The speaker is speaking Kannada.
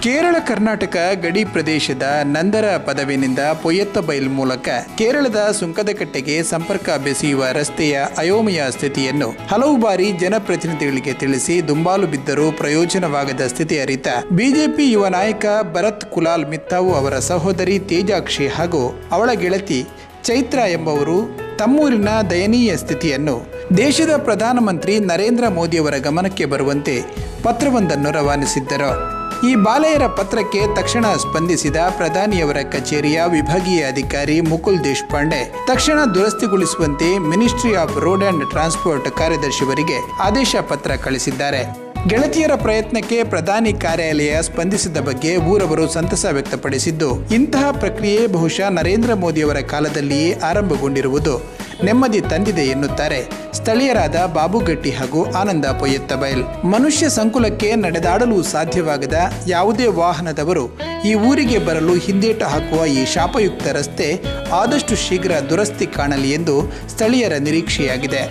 ಕೇರಳ ಕರ್ನಾಟಕ ಗಡಿ ಪ್ರದೇಶದ ನಂದರ ಪದವಿನಿಂದ ಪೊಯ್ಯತ್ತಬೈಲ್ ಮೂಲಕ ಕೇರಳದ ಸುಂಕದಕಟ್ಟೆಗೆ ಸಂಪರ್ಕ ಬೆಸೆಯುವ ರಸ್ತೆಯ ಅಯೋಮಯ ಸ್ಥಿತಿಯನ್ನು ಹಲವು ಬಾರಿ ಜನಪ್ರತಿನಿಧಿಗಳಿಗೆ ತಿಳಿಸಿ ದುಂಬಾಲು ಬಿದ್ದರೂ ಪ್ರಯೋಜನವಾಗದ ಸ್ಥಿತಿ ಅರಿತ ಬಿಜೆಪಿ ಯುವ ನಾಯಕ ಭರತ್ ಕುಲಾಲ್ ಮಿತ್ತಾವು ಅವರ ಸಹೋದರಿ ತೇಜಾಕ್ಷಿ ಹಾಗೂ ಅವಳ ಗೆಳತಿ ಚೈತ್ರ ಎಂಬವರು ತಮ್ಮೂರಿನ ದಯನೀಯ ಸ್ಥಿತಿಯನ್ನು ದೇಶದ ಪ್ರಧಾನಮಂತ್ರಿ ನರೇಂದ್ರ ಮೋದಿಯವರ ಗಮನಕ್ಕೆ ಬರುವಂತೆ ಪತ್ರವೊಂದನ್ನು ರವಾನಿಸಿದ್ದರು. ಈ ಬಾಲೆಯರ ಪತ್ರಕ್ಕೆ ತಕ್ಷಣ ಸ್ಪಂದಿಸಿದ ಪ್ರಧಾನಿಯವರ ಕಚೇರಿಯ ವಿಭಾಗೀಯ ಅಧಿಕಾರಿ ಮುಕುಲ್ ದೇಶಪಾಂಡೆ, ತಕ್ಷಣ ದುರಸ್ತಿಗೊಳಿಸುವಂತೆ ministry of road and transport ಕಾರ್ಯದರ್ಶಿಯವರಿಗೆ ಆದೇಶ ಪತ್ರ ಕಳಿಸಿದ್ದಾರೆ. ಗೆಳತಿಯರ ಪ್ರಯತ್ನಕ್ಕೆ ಪ್ರಧಾನಿ ಕಾರ್ಯಾಲಯ ಸ್ಪಂದಿಸಿದ ಬಗ್ಗೆ ಊರವರು ಸಂತಸ ವ್ಯಕ್ತಪಡಿಸಿದ್ದು, ಇಂತಹ ಪ್ರಕ್ರಿಯೆ ಬಹುಶಃ ನರೇಂದ್ರ ಮೋದಿಯವರ ಕಾಲದಲ್ಲಿಯೇ ಆರಂಭಗೊಂಡಿರುವುದು ನೆಮ್ಮದಿ ತಂದಿದೆ ಎನ್ನುತ್ತಾರೆ. ಸ್ಥಳೀಯರಾದ ಬಾಬುಗಟ್ಟಿ ಹಾಗೂ ಆನಂದ ಪೊಯ್ಯತ್ತಬೈಲ್ ಮನುಷ್ಯ ಸಂಕುಲಕ್ಕೆ ನಡೆದಾಡಲು ಸಾಧ್ಯವಾಗದ ಯಾವುದೇ ವಾಹನದವರು ಈ ಊರಿಗೆ ಬರಲು ಹಿಂದೇಟು ಹಾಕುವ ಈ ಶಾಪಯುಕ್ತ ರಸ್ತೆ ಆದಷ್ಟು ಶೀಘ್ರ ದುರಸ್ತಿ ಕಾಣಲಿ ಎಂದು ಸ್ಥಳೀಯರ ನಿರೀಕ್ಷೆಯಾಗಿದೆ.